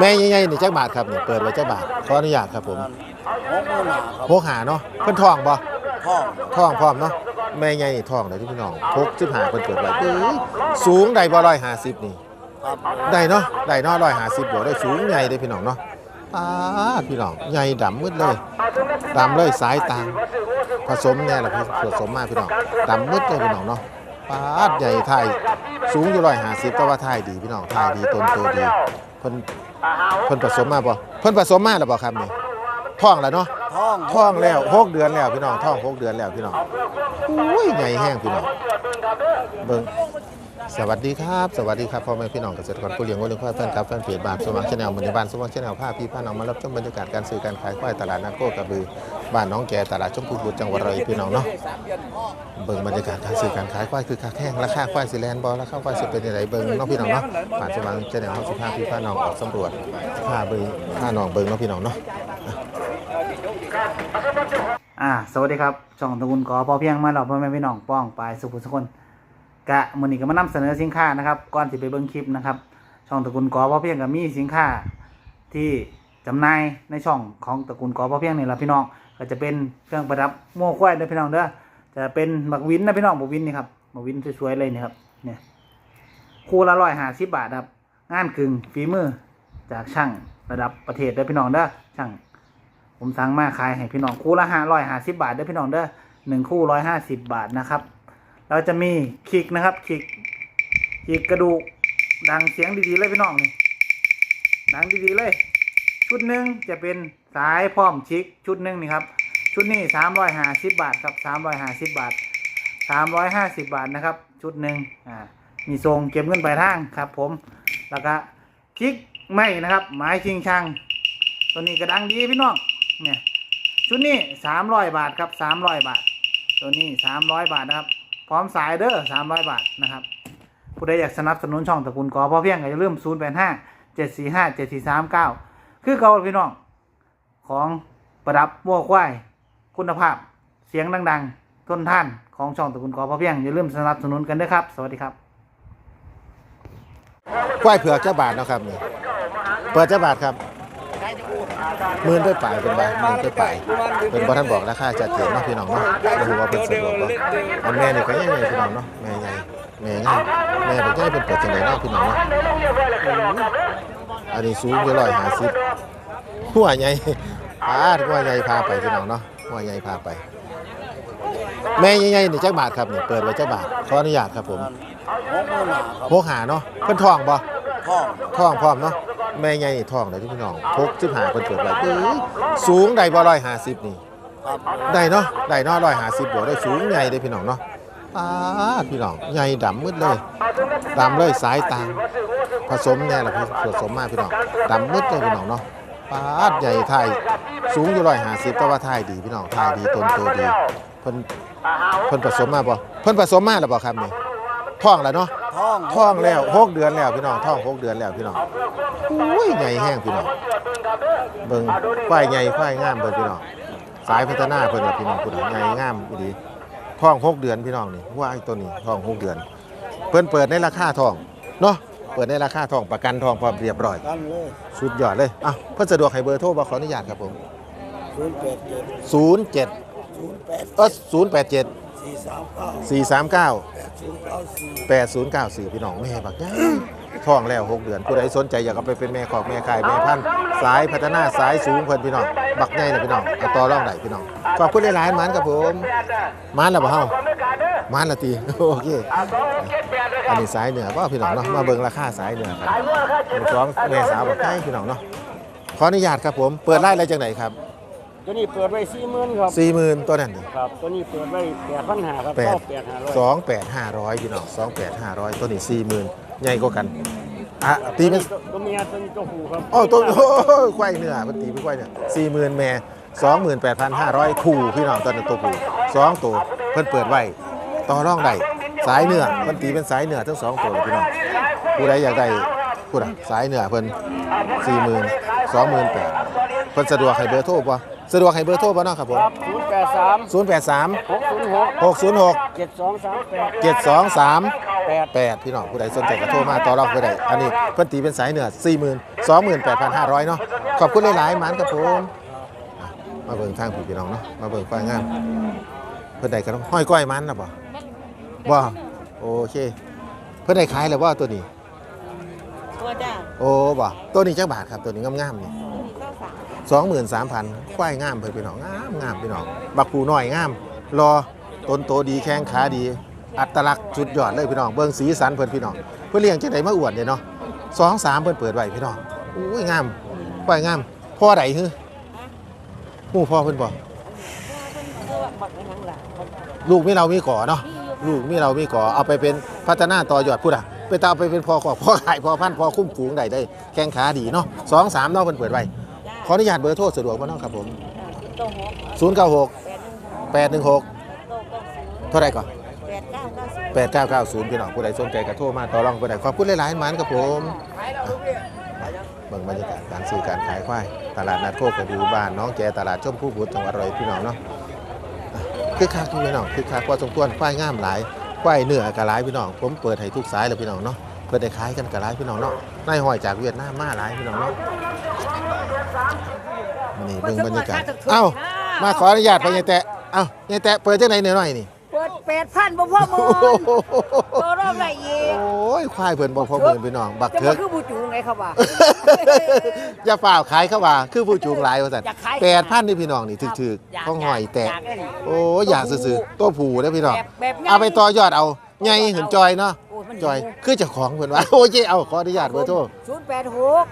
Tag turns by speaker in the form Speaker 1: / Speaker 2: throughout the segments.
Speaker 1: แม่ใหญ่ๆนี่จักบาทครับนี่เปิดไว้จักบาทขออนุญาตครับผม
Speaker 2: หกหมื่นหาครับ
Speaker 1: พกหาเนาะเพิ่นท้องบ่
Speaker 2: พ่อง
Speaker 1: ท้องพร้อมเนาะแม่ใหญ่นี่ท้องเด้อพี่น้องพก15เพิ่นเปิดไว้เอ้ยสูงได้บ่150นี่
Speaker 2: ครับ
Speaker 1: ได้เนาะได้เนาะ150บ่ได้สูงใหญ่เด้อพี่น้องเนาะอ่าพี่น้องใหญ่ดำมืดเลยดำเลยสายตางผสมแน่ล่ะพี่ผสมมาพี่น้องดำมืดเลยพี่น้องเนาะ ปาดใหญ่ไทยสูงอยู่150แต่ว่าไทยดีพี่น้องไทยดีต้นโตดีเพิ่นเพิ่นผสมมาบ่เพิ่นผสมมาแล้วบ่ครับนี่ท้องแล้วเนาะ
Speaker 2: ท่อง
Speaker 1: ท้องแล้วหกเดือนแล้วพี่น้องท้องหกเดือนแล้วพี่น้องอุ้ยใหญ่แห้งพี่น้องเบิ่ง สวัสดีครับ สวัสดีครับพ่อแม่พี่น้องเกษตรกรผู้เลี้ยงวัวเลี้ยงควายแฟนคลับแฟนเพจบ้านสว่างชาแนลมันในบ้านสว่างชาแนลภาพพี่พาน้องมารับชมบรรยากาศการซื้อการขายควายตลาดนัดโคกระบือบ้านน้องแก่ตลาดชมพูบุตรจังหวัดระยองพี่น้องเนาะเบิ่งบรรยากาศการซื้อการขายควายคือคักแห้งราคาควายสิแลนบอลราคาควายสิเป็นยังไงเบิ่งน้องพี่น้องเนาะบ้านสว่างชาแนลเฮาสิพาพี่พาน้องออกสำรวจพาเบิ่งพาน้องเบิ่งน้องพี่น้องเนาะ
Speaker 3: อ่าสวัสดีครับช่องตระกูลกอพอเพียงมาเราพ่อแม่พี่น้องป้องปลายสุขุสุคน กะมือนี้ก็มานำเสนอสินค้านะครับก่อนที่ไปเบิ่งคลิปนะครับ ช่องตระกูลกอพ่อเพียงก็มีสินค้าที่จำหน่ายในช่องของตระกูลกอพ่อเพียงนี่แหละพี่น้องก็จะเป็นเครื่องประดับโม่ควายเด้อพี่น้องเด้อจะเป็นบักวินนะพี่น้องบักวินนี่ครับบักวินสวยๆเลยนี่ครับเนี่ยคู่ละร้อยห้าสิบบาทครับงานกึ่งฝีมือจากช่างระดับประเทศเด้อพี่น้องเด้อช่างผมสั่งมาขายให้พี่น้องคู่ละห้าร้อยห้าสิบบาทเด้อพี่น้องเด้อหนึ่งคู่ร้อยห้าสิบบาทนะครับ เราจะมีคิกนะครับคิกคิกกระดูกดังเสียงดีๆเลยพี่น้องนี่ดังดีๆเลย ชุดหนึ่งจะเป็นสายพร้อมชิกชุดหนึ่งนี่ครับชุดนี้สามร้อยห้าสิบบาทครับสามร้อยห้าสิบบาทสามร้อยห้าสิบบาทนะครับ ชุดหนึ่งอ่ามีทรงเก็บเงินปลายทางครับ ผมแล้วก็คิกไม่นะครับไม้ชิงช่างตัวนี้กระดังดีพี่น้องเนี่ยชุดนี้สามร้อยบาทครับสามร้อยบาท ตัวนี้สามร้อยบาทนะครับ พร้อมสายเด้อสามร้อยบาทนะครับ ผู้ใดอยากสนับสนุนช่องตระกูลกอพอเพียงก็อย่าลืมศูนย์แปดห้าเจ็ดสี่ห้าเจ็ดสี่สามเก้าคือเก่าพี่น้อง ของประดับวัวควาย คุณภาพเสียงดัง ๆ ทนท่านของช่องตระกูลกอพอเพียงอย่าลืมสนับสนุนกันด้วยครับ สวัสดีครับ
Speaker 1: ควายเผือกเจ้าบาทเนาะครับนี่เปิดเจ้าบาทครับ หมื่นไปปลายเป็นบาทหมื่นไปปลายเป็นบ่ท่านบอกราคาจัดเจนเนาะพี่น้องเนาะบ่รู้ว่าเป็นสะดวกบ่อันแม่นี่ก็ใหญ่ๆพี่น้องเนาะแม่ใหญ่แม่ใหญ่แม่เป็นใหญ่เป็นเปิดจังไดเนาะพี่น้องเนาะอันนี้สูงอยู่150หัวใหญ่พาดหัวใหญ่พาไปพี่น้องเนาะหัวใหญ่พาไป แม่ใหญ่ๆนี่จักบาทครับนี่เปิดไว้จักบาทขออนุญาตครับผม
Speaker 2: หกหมื่นหาครับ
Speaker 1: พกหาเนาะเพิ่นท้องบ่
Speaker 2: พ่อง
Speaker 1: ท้องพร้อมเนาะ แม่ใหญ่นี่ท้องเลยที่พี่น้องพกสิบหาเพิ่นเปิดไว้เอ้ยสูงได้บ่ร้อยห้าสิบนี่ได้เนาะได้เนาะร้อยห้าสิบบวกได้สูงใหญ่เลยพี่น้องเนาะอ่าพี่น้องใหญ่ดำมืดเลยดำเลยสายตางผสมแน่ละพี่ผสมมากพี่น้องดำมืดเลยพี่น้องเนาะปาดใหญ่ไทยสูงอยู่ร้อยห้าสิบแต่ว่าไทยดีพี่น้องไทยดีต้นโตดีเพิ่นเพิ่นผสมมากบ่เพิ่นผสมมาแล้วบ่ครับเนี่ย ท้องแล้วเนาะ
Speaker 2: ท้อง
Speaker 1: ท้องแล้วหกเดือนแล้วพี่น้องท้องหกเดือนแล้วพี่น้องอุ้ยใหญ่แห้งพี่น้องเบิ่งควายใหญ่ควายงามเบิ่งพี่น้องสายพัฒนาเพิ่นกับพี่น้องคุณใหญ่งามดีท้องหกเดือนพี่น้องนี่ว่าไอ้ตัวนี้ท้องหกเดือน เพิ่นเปิดในราคาท้องเนาะเปิดในราคาทองประกันทองพอเรียบร้อยสุดยอดเลยอะเพื่อสะดวกให้เบอร์โทรมาขออนุญาตครับผม
Speaker 2: ศูนย์เจ็ดศูนย์แปดเอ
Speaker 1: อ
Speaker 2: ศูนย์แปด
Speaker 1: เจ็ด
Speaker 2: สี่สามเก้าแปดศูนย์เก้าสี่
Speaker 1: พี่น้องแม่บักย่าท้องแล้วหกเดือนผู้ใดสนใจอยากเอาไปเป็นแม่ของแม่ขายแม่พันสายพัฒนาสายสูงเพิ่นพี่น้องบักใหญ่นะพี่น้องเอาต่อร่องไหนพี่น้องขอบคุณหลายๆมันครับผมมันแอเปล่เฮามันละตีโอเคอันนี้สายเหนือก็พี่น้องเนาะมาเบิ่งราคาสายเหนือครับสองแม่สาวบักใหญ่พี่น้องเนาะขออนุญาตครับผมเปิดไล่อะไรจังไหนครับ
Speaker 2: ตัวนี้เปิดไว้สี่หมื่นครับ
Speaker 1: 40,000ตัวนั้นดิ
Speaker 2: ครับ ตัวนี้เปิดไว้แปดพันหาครับ
Speaker 1: แปด
Speaker 2: เก้าแปดห้าร้อย
Speaker 1: สองแปดห้าร้อยพี่น้องสองแปดห้าร้อยตัวนี้สี่หมื่นใหญ่กว่ากันอะตีเป็น
Speaker 2: ตัวเมียตัวนี้ตัวผู้ครับ
Speaker 1: โอ้ตัวโอ้ยควายเนื้อมันตีเป็นควายเนื้อสี่หมื่นแม่สองหมื่นแปดพันห้าร้อยคู่พี่น้องตอนนั้นตัวผู้สองตัวเพิ่นเปิดไว้ต่อร่องได้สายเนื้อเพิ่นตีเป็นสายเนื้อทั้งสองตัวเลยพี่น้องผู้ใดอยากได้พูดอะสายเนื้อเพิ่นสี่หมื่นสองหมื่นแปดเพิ่นสะดวกให้เบอร์โทรป่ะ สะดวกให้เบอร์โทรป่ะเนาะครับผม
Speaker 2: ครับศูนย์แปดสสาม
Speaker 1: ศูนย์แปดสาม
Speaker 2: หกศูนย์หก
Speaker 1: หกศูนย์หก
Speaker 2: เจ็ดสองสามแปด
Speaker 1: เจ็ดสองสาม
Speaker 2: แปด
Speaker 1: แปดพี่น้องผู้ใดสนใจก็โทรมาต่อรองก็ได้อันนี้เพิ่นตีเป็นสายเหนือสี่หมื่นสองหมื่นแปดพันห้าร้อยเนาะขอบคุณหลายๆหมันครับผมอะมาเบิ่งทางผู้พี่น้องเนาะมาเบิ่งฝ่ายงานเพิ่นได้กันห้อยก้อยมันนะบ่บ่โอเค เพิ่นได้ขายแล้วบ่ตัวนี้
Speaker 4: ตัวจ้า
Speaker 1: โอ้บ่ตัวนี้จักบาทครับตัวนี้งามๆนี่
Speaker 4: ส
Speaker 1: องหมื่นสามพันควายงามเพิ่นพี่น้องงามงามพี่น้องบักปูน้อยงาม รอต้นโตดีแข้งขาดี อัตลักษณ์จุดยอดเลยพี่น้องเบิ่งสีสันเพิ่นพี่น้องเพิ่นเลี้ยงจังไดมาอวดเด้เนาะสองสามเพิ่นเปิดไว้พี่น้องอุ้ยงามควายงามพ่อใดฮือฮู้พ่อเพิ่นบ่
Speaker 4: ว่าเป็นบักลู
Speaker 1: กมีเรามีก่อเนาะลูกมีเรามีก่อเอาไปเป็นพัฒนาต่อยอดพูดอะไปตาเอาไปเป็นพอขอพ่อขายพอพันธุ์พอคุ้มฝูงได้ได้แข้งขาดีเนาะสองสามเนาะเพิ่นเปิดไว้ ขออนุญาตเบอร์โทรสะดวกบ่เนาะครับผม
Speaker 4: ตัวหก
Speaker 1: ศูนย์เก้าหก
Speaker 4: แปดหนึ่งหก
Speaker 1: แปดหนึ่งหก
Speaker 4: ตัวเก้าศูนย์
Speaker 1: เท่าไหรก่อน
Speaker 4: แปดเก้าเก้าศูนย์
Speaker 1: แปดเก้าเก้าศูนย์พี่น้องผู้ใดสนใจก็โทรมาต่อรองผู้ใดขอบคุณหลายๆหมันครับผมเบิ่งบรรยากาศการซื้อการขายควาย ตลาดนัดโคกกระดูบ้านน้องแกตลาดชมพู่บุตรจังหวัดร้อยเอ็ดพี่น้องเนาะอะคือคักอยู่พี่น้องคือคักพอสมควรควายงามหลายควายเนื้อกะหลายพี่น้อง ผมเปิดให้ทุกสายเลยพี่น้องเนาะ เปิดได้ขายกันกะหลายพี่น้องเนาะนายห้อยจากเวียดนามมาหลายพี่น้องเนาะนี่เบิ่งบรรยากาศเอ้ามาขออนุญาตไปยายแตะเอ้ายายแตะเปิดจังไหนหน่อยๆนี่
Speaker 4: เปิดแปดพันบ่พ่อหมอนตัวรอบไรเอง
Speaker 1: โอ้ยควายเพิ่นบ่พอหมื่นพี่น้องบัก
Speaker 4: จะ
Speaker 1: เถิ
Speaker 4: มากคือบูจูงไงครับว่า
Speaker 1: อย่าฝ่าวขายเข้าว่าคือผู้จูงหลายว่าซั่น
Speaker 4: อยากขาย
Speaker 1: แปดพันนี่พี่น้องนี่ถึกๆของหอยแตกา
Speaker 4: กได้ดิ
Speaker 1: โอ้ยอยากซื่อๆตัวผู้เด้อพี่น้อง
Speaker 4: แบบแบบใหญ่
Speaker 1: เอาไปต่อยอดเอาใหญ่เห็นจอยเนาะ
Speaker 4: โอ้ยมัน
Speaker 1: จอยคือเจ้าของเพิ่นว่า โอ้ยเจ้เอาขออนุญาตเบอร์โทร
Speaker 4: ศูนย์แปดหก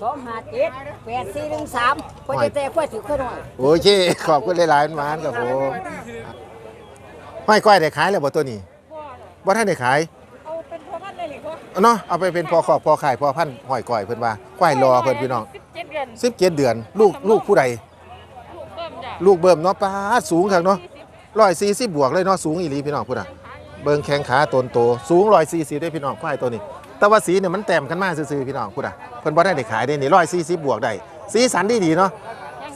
Speaker 4: สองห้าเจ็ดแปดสี่หนึ่งสามพอจะแต่ค่อยถือค่อยหน่อย
Speaker 1: โอเคขอบคุณหลายๆหมานครับผมห้อยก้อยได้ขายแล้วบ่ตัวนี้บ่ทันได้ขาย
Speaker 4: เอาเป็นพ่อพันธุ์เลยหรือพ่อ
Speaker 1: เนาะเอาไปเป็นพอขอบพอขายพอพันธุ์ห้อยก้อยเพิ่นว่าควายรอเพิ่นพี่น้อง
Speaker 4: สิบเจ็ดเดือน
Speaker 1: 17เดือน ลูกลูกผู้ใด
Speaker 4: ลูกเบิ่มจ้ะ
Speaker 1: ลูกเบิ่มเนาะป้าดสูงคักเนาะร้อยสี่สิบบวกเลยเนาะสูงอีหลีพี่น้องพุ่นอะ เบิ่งแข้งขาตนโตสูงร้อยสี่สิบได้พี่น้องควายตัวนี้ แต่ว่าสีเนี่ยมันแต้มกันมากซื่อๆพี่น้องพุ่นอะเพิ่นบ่ได้ได้ขายได้นี่ร้อยสี่สิบบวกได้สีสันดีดีๆเนาะ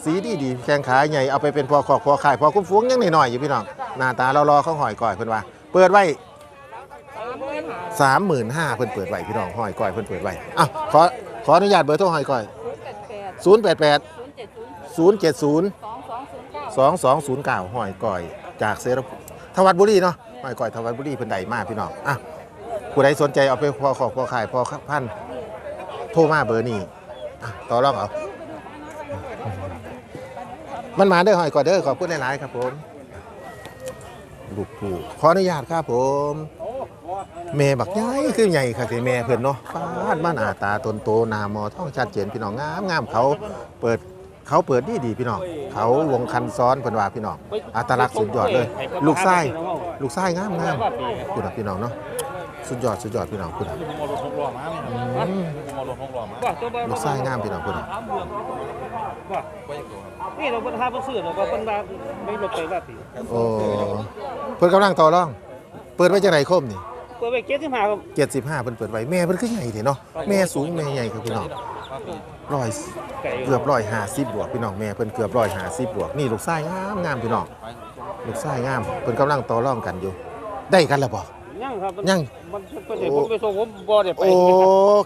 Speaker 1: สีดีดีๆแข้งขาใหญ่เอาไปเป็นพอขอกพอขายพอคุ้มฟุ้งยังหน่อยๆอยู่พี่น้องหน้าตาเรารอเขาหอยก่อยเพิ่นว่า เปิดไว้สามหมื่นห้าเพิ่นเปิดไว้พี่น้องหอยก่อยเพิ่นเปิดไว้อ้าวขอขออนุญาตเบอร์โทรหอยก่อย
Speaker 4: ศูนย์แปดแปด
Speaker 1: 088
Speaker 4: ศูนย์เจ็ดศูนย์
Speaker 1: 070
Speaker 4: สองสองศูนย์เก้า
Speaker 1: 2209หอยก่อยจากเซรพทวัดบุรีเนาะ หอยก่อยทวัดบุรีเพิ่นใดมาพี่น้องอะผู้ใดสนใจเอาไปพอขอบพอขายพอพันโทรมาเบอร์นี้อะต่อรองเอามันมาเด้อหอยก่อยเด้อขอบคุณหลายๆครับผมลูกผู้ขออนุญาตครับผมแม่บักใหญ่คือใหญ่ค่ะที่แม่เพิ่อนเนาะฟาดมาหน้าตาตนโตหน้ามอท้องชัดเจนพี่น้องงามงามเขาเปิด เขาเปิดดีดีๆพี่น้องเขาวงคันซ้อนเพิ่นว่าพี่น้องอัตลักษณ์สุดยอดเลย ลูกไส้ลูกไส้งามงามคุณน่ะพี่น้องเนาะสุดยอดสุดยอดพี่น้องคุณน่ะอืม
Speaker 2: ว่าตัวบ้า
Speaker 1: ลูกไส้งามพี่น้องคุณน่ะ
Speaker 2: ว่านี่เราเป็นห้าเป็นซื้อเราก็เป็นมาไม่ลงไปว่าปี
Speaker 1: โอ้เพิ่นกำลังต่อรอง เปิดไว้จังไดคมนี่
Speaker 2: เปิดไปเจ็ดที่มาครับ
Speaker 1: 75เพิ่นเปิดไว้แม่เพิ่นคือใหญ่เถเนาะแม่สูงแม่ใหญ่ครับพี่น้อง ร้อย
Speaker 2: ไก่
Speaker 1: เกือบร้อยห้าสิบบวกพี่น้องแม่เพิ่นเกือบร้อยห้าสิบบวกนี่ลูกไส้งามงามพี่น้องลูกไส้งามเพิ่นกำลังต่อรองกันอยู่ ได้กันแล้วบ่
Speaker 2: ยังครับ
Speaker 1: ยัง
Speaker 2: มันเป็นเด็กผมไปส่งผมบ่ได้ไป
Speaker 1: โอ้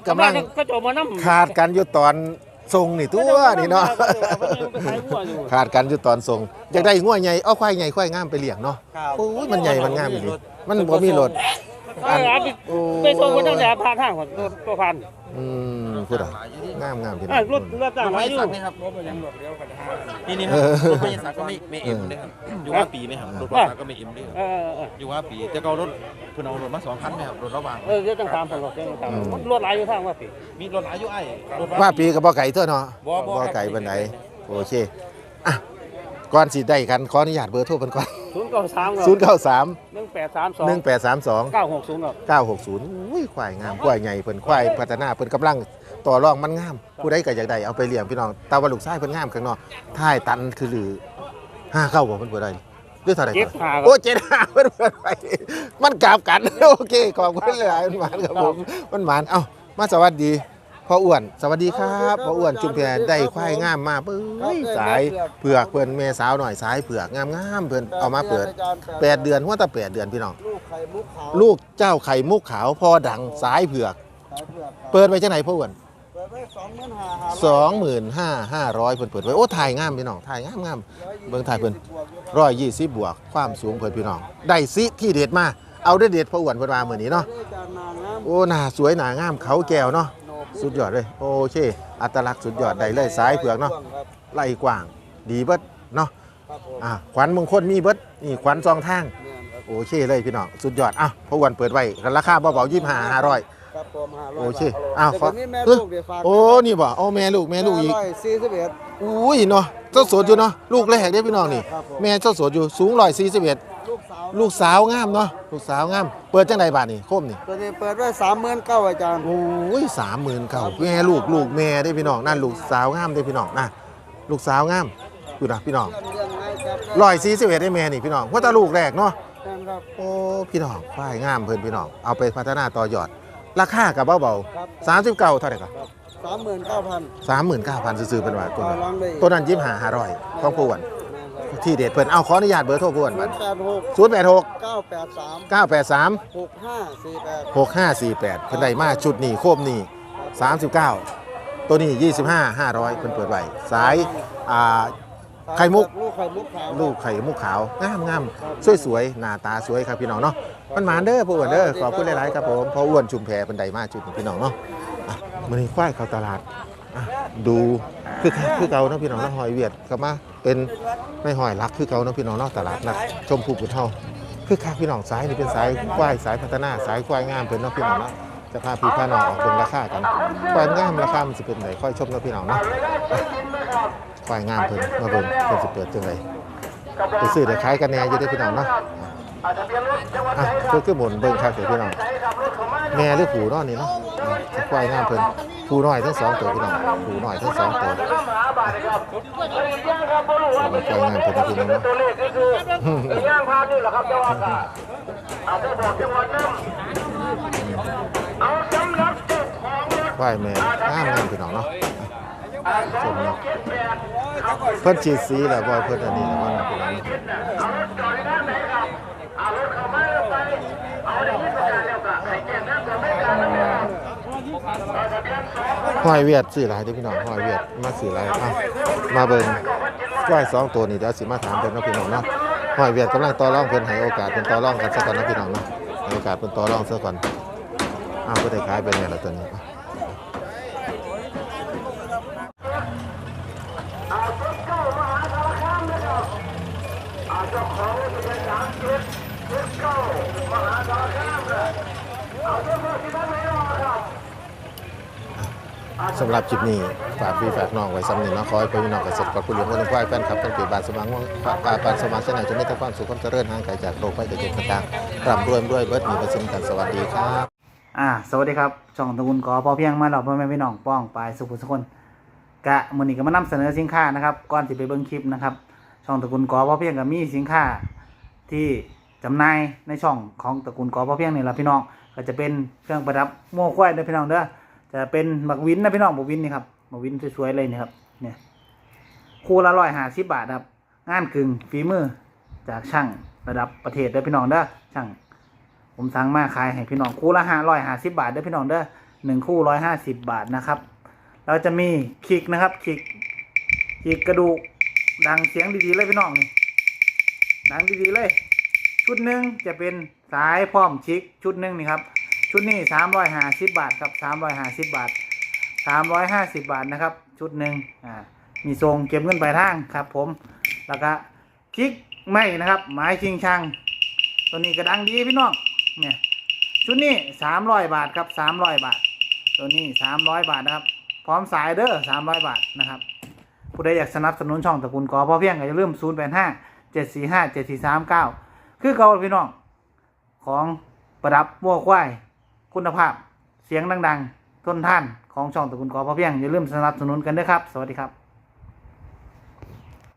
Speaker 1: กำลัง
Speaker 2: ก็จะมานั่
Speaker 1: ขาดกันอยู่ตอนทรงนี่ตัวนี่เนาะขาดกันอยู่ตอนทรงอยากได้งัวใหญ่เอาควายใหญ่ควายงามไปเลี้ยงเนาะโอ้ยมันใหญ่มันงามอีหลีมันบ่มีรถ
Speaker 2: อันไปส่งคนตั้งแต่ผ่านทางคนตัวผ่าน
Speaker 1: อืมพูดอะงามงามพี่น้
Speaker 2: อะ
Speaker 1: อง
Speaker 2: รถรถต่างหลายอยู่
Speaker 5: นี่นี่ครับรถบริษัทก็ไม่ไม่เอ็มเลยครับอยู่ว่าปีไหมครับรถบริษัทก็ไม่เอ็มเลยครับ
Speaker 2: เออเออ
Speaker 5: อยู่ว่าปีแต่ก็เอารถคุณเอารถมาสองคันไหมครับรถระหว่าง
Speaker 2: เออเดี๋ยวต้องตามผมหรอกเดี๋ยวต้องตามมันรถหลายอยู่ทางว่าปี
Speaker 5: มีรถอายุไอ้รถ
Speaker 1: ว่าปีกับบ่ไก่ตัวเนาะ
Speaker 5: บ่บ่
Speaker 1: บ่ไก่ปานใดโอเคอะ ก่อนสิได้กันขออนุญาตเบอร์โทรเพิ่นก่อน
Speaker 2: ศูนย์เก้าสาม
Speaker 1: 093
Speaker 2: หนึ่งแปดสามสอง
Speaker 1: 1832
Speaker 2: เก้าหกศูนย์ครับ
Speaker 1: 960อุ้ยควายงามควายใหญ่เพิ่นควายพัฒนาเพิ่นกำลังต่อรองมันงาม ผู้ใดก็อยากได้เอาไปเลี้ยงพี่น้องแต่ว่าลูกชายเพิ่นงามข้างนอกท้ายตันคือหรือห้าเข้าบ่เพิ่นเปิดได้หรือเท่าไหร่
Speaker 2: เจ็ด
Speaker 1: ก่อน
Speaker 2: หาค
Speaker 1: โอ้
Speaker 2: รับ
Speaker 1: เจ็ดห้าเพิ่นเปิดไปมันกลับกันโอเคขอบคุณหลายๆมันหมานครับผมมันหมานเอ้ามาสวัสดี พ่ออ้วนสวัสดีครับพ่ออ้วนจุ่มแพได้ควายงามมาเอ้ยสายเผือกเพิ่อนแม่สาวหน่อยสายเผือกงามๆเพิ่อนเอามาเปิด8เดือนหัวแตา8เดือนพี่น้อง
Speaker 6: ลูก
Speaker 1: เจ้าไข่มุกขาวพอดังสายเผือก
Speaker 6: เผือกครับ
Speaker 1: เปิดไว้จังไหนพ่ออ้วน
Speaker 6: เปิดไว้สองหมื่นห้าห้า
Speaker 1: 25,500เพิ่อนเปิดไว้โอ้ถ่ายงามพี่น้องถ่ายงามๆเบิ่งถ่ายเพิ่อนร้อยยี่สิบบวกความสูงเพิ่อนพี่น้องได้สิที่เด็ดมาเอาได้เด็ดพระอ้วนเพิ่นมาเหมือนนี้
Speaker 6: เนาะ
Speaker 1: โอ้หน้าสวยหน้างามเขาแก้วเนาะ สุดยอดเลย โอเค อัตลักษณ์สุดยอดได้เลยสายเผือกเนาะ
Speaker 6: ครับ
Speaker 1: ไหล่กว้าง ดีเบิดเนาะ
Speaker 6: ครับผม
Speaker 1: อะขวัญมงคลมีเบิดนี่ขวัญสองทาง
Speaker 6: เนี่ยครับ
Speaker 1: โอเคเลยพี่น้องสุดยอดอะพระอ้วนเปิดไว้ราคาเบาๆ25 500
Speaker 6: ครับผมห้าร้อย
Speaker 1: โอเค
Speaker 6: บาท
Speaker 1: อ้าว
Speaker 6: แต่
Speaker 1: ขอ
Speaker 6: คนนี้แม่
Speaker 1: เอ้ย
Speaker 6: ลูกเดี๋ยวฝาก
Speaker 1: โอ้นี่บ่เอาแม่ลูกแม่ลูกอีก
Speaker 6: ร้อยสี่สิบเอ็ด
Speaker 1: อุ้ยเนาะเจ้าโสดอยู่เนาะลูกแรกเด้อพี่น้องนี่
Speaker 6: ครับผม
Speaker 1: แม่เจ้าโสดอยู่สูง141
Speaker 6: ลูกสาว
Speaker 1: ลูกสาวงามเนาะลูกสาวงาม เปิดจังไดบาทนี่โคมนี่
Speaker 6: ตัวนี้เปิดไว้สามหมื่นเก้าอาจารย์
Speaker 1: โอ้ยสามหมื่นเก่าแม่ลูกลูกแม่ได้พี่น้องนั่นลูกสาวงามได้พี่น้องนะลูกสาวงามดูนะพี่น้อง
Speaker 6: เลี้ยงง่ายครับ
Speaker 1: ร้อยสี่สิบเอ็ดได้แม่นี่พี่น้องว่าแตาลูกแรกเนาะ
Speaker 6: นั่นครับ
Speaker 1: โอ้พี่น้องควายงามเพิ่นพี่น้องเอาไปพัฒนาต่อยอด ราคากับเบา
Speaker 6: ครับ
Speaker 1: ๆสามสิบเก้าเท่าไหร่ครับ
Speaker 6: สามหมื่นเก้าพัน
Speaker 1: สามหมื่นเก้าพันซื้อๆเป็นว่าตัว
Speaker 6: ต่อ
Speaker 1: นั้น
Speaker 6: รองได้
Speaker 1: ตัวนั้นยิ้มหาห้าร้อยของผู้อ้วน ที่เด็ดเพิ่นเอาขออนุญาตเบอร์โทรผู้อ้วน
Speaker 6: ศู
Speaker 1: บั
Speaker 6: น
Speaker 1: ด
Speaker 6: ย์แปดหก
Speaker 1: ศูนย์แปดหก
Speaker 6: เก้าแปดสาม
Speaker 1: เก้าแปดสาม
Speaker 6: หกห้าสี่แปด
Speaker 1: หกห้าสี่แปดเพิ่นได้มาชุดนี้โคมนี่สามสิบเก้าตัวนี้ยี่สิบห้าห้าร้อยเพิ่นเปิดไว้สายอ่า ไข่มุก
Speaker 6: ลูกไข่มุกขาว
Speaker 1: ลูกไข่มุกขาวงามงามสวยสวยๆหน้าตาสวยครับพี่น้องเนาะมันหมานเด้อพ่ออ้วนเด้อขอบคุณหลายๆครับผมพ่ออ้วนชุมแพบันไดมาจุดนี้พี่น้องเนาะอะมื้อนี้ควายเข้าตลาดอะ ดูคือคือเก่าเนาะพี่น้องเนาะหอยเวียดก็มาเป็นไม่หอยรักคือเก่าเนาะพี่น้องเนาะตลาดนัดชมพูกุดเฮาคือคักพี่น้องสายนี่เป็นสายควายสายพัฒนาสายควายงามเพิ่นเนาะพี่น้องเนาะจะพาพี่พาน้องออกเบิ่งราคากันควายงามราคามันสิเป็นไดค่อยชมเนาะพี่น้องเนาะควายงามเพิ่นมาเบิ่งเพิ่นสิเปิดจังไดไปซื้อได้ขายกันแน่อยู่เด้พี่น้องเนาะ อะคือคือหมุนเบิ่งคักเด้อพี่น้องแม่หรือผูเนาะนี่เนาะอะสิควายงามเพิ่นผูน้อยทั้งสองตัวพี่น้องผูน้อยทั้งสองตัวเอาไปควายงามเพิ่นนะพี่น้องเนาะควายแม่งามงามพี่น้องเนาะอะชมเนาะเพิ่นฉีดสีแล้วบ่เพิ่นอันนี้แล้วบ่เนาะพี่น้องเนาะ หอยเวียดสื่อหลายเด้อพี่น้องหอยเวียดมาสื่อหลายอะมาเบิ่งก้อยสองตัวนี่เดี๋ยวสิมาถามเพิ่นเนาะพี่น้องเนาะหอยเวียดกำลังต่อรองเพิ่นให้โอกาสเพิ่นต่อรองกันซะก่อนเนาะพี่น้องเนาะให้โอกาสเพิ่นต่อรองซะก่อนอ้าวเพิ่ได้ขายไปแน่แล้วตัวนี้ สำหรับคลิปนี้ฝากพี่ฝากน้องไว้ซ้ำนี่เนาะขอให้พี่น้องเกษตรกรผู้เลี้ยงวัวเลี้ยงควายแฟนคลับแฟนเพจบ้านสม่วงปลาปานสว่างเส้นไหนจะไม่ต้องความสุขความเจริญห่างไกลจากโรคภัยเจ็บต่างๆร่ำรวยด้วยเบิดมีปร์เซ็นต์กันสวัสดีครับ
Speaker 3: อ่าสวัสดีครับช่องตะกูลกอพอเพียงมาหลอพ่อแม่พี่น้องป้องปลายสุขุมสุคนกะมือนี้ก็มานำเสนอสินค้านะครับก่อนที่ไปเบิ่งคลิปนะครับ ช่องตะกูลกอพอเพียงก็มีสินค้าที่จำหน่ายในช่องของตะกูลกอพอเพียงนี่แหละพี่น้องก็จะเป็นเครื่องประดับโม่ควายเด้อพี่น้องเด้อ จะเป็นบักวินนะพี่น้องบักวินนี่ครับบักวินสวยๆเลยนี่ครับเนี่ยคู่ละร้อยห้าสิบบาทครับงานกึ่งฝีมือจากช่างระดับประเทศเด้อพี่น้องเด้อช่างผมสั่งมาขายให้พี่น้องคู่ละห้าร้อยห้าสิบบาทเด้อพี่น้องเด้อหนึ่งคู่ร้อยห้าสิบบาทนะครับ เราจะมีคิกนะครับคิกคิกกระดูกดังเสียงดีๆเลยพี่น้องนี่ดังดีๆเลย ชุดหนึ่งจะเป็นสายพร้อมชิกชุดหนึ่งนี่ครับ ชุดนี้สามร้อยห้าสิบบาทครับสามร้อยห้าสิบบาทสามร้อยห้าสิบบาทนะครับ ชุดหนึ่งอ่ามีทรงเก็บเงินปลายทางครับ ผมแล้วก็คลิกไม่นะครับไม้ชิงชังตัวนี้กระดังดีพี่น้องเนี่ยชุดนี้สามร้อยบาทครับสามร้อยบาท ตัวนี้สามร้อยบาทนะครับ พร้อมสายเด้อสามร้อยบาทนะครับผู้ใดอยากสนับสนุนช่องตระกูลกอพ่อเพียงก็อย่าลืมศูนย์แปดห้าเจ็ดสี่ห้าเจ็ดสี่สามเก้าคือเก่าพี่น้องของประดับวัวควาย คุณภาพเสียงดัง ๆ ทนท่านของช่องตระกูลกอพอเพียงอย่าลืมสนับสนุนกันด้วยครับ สวัสดีครับ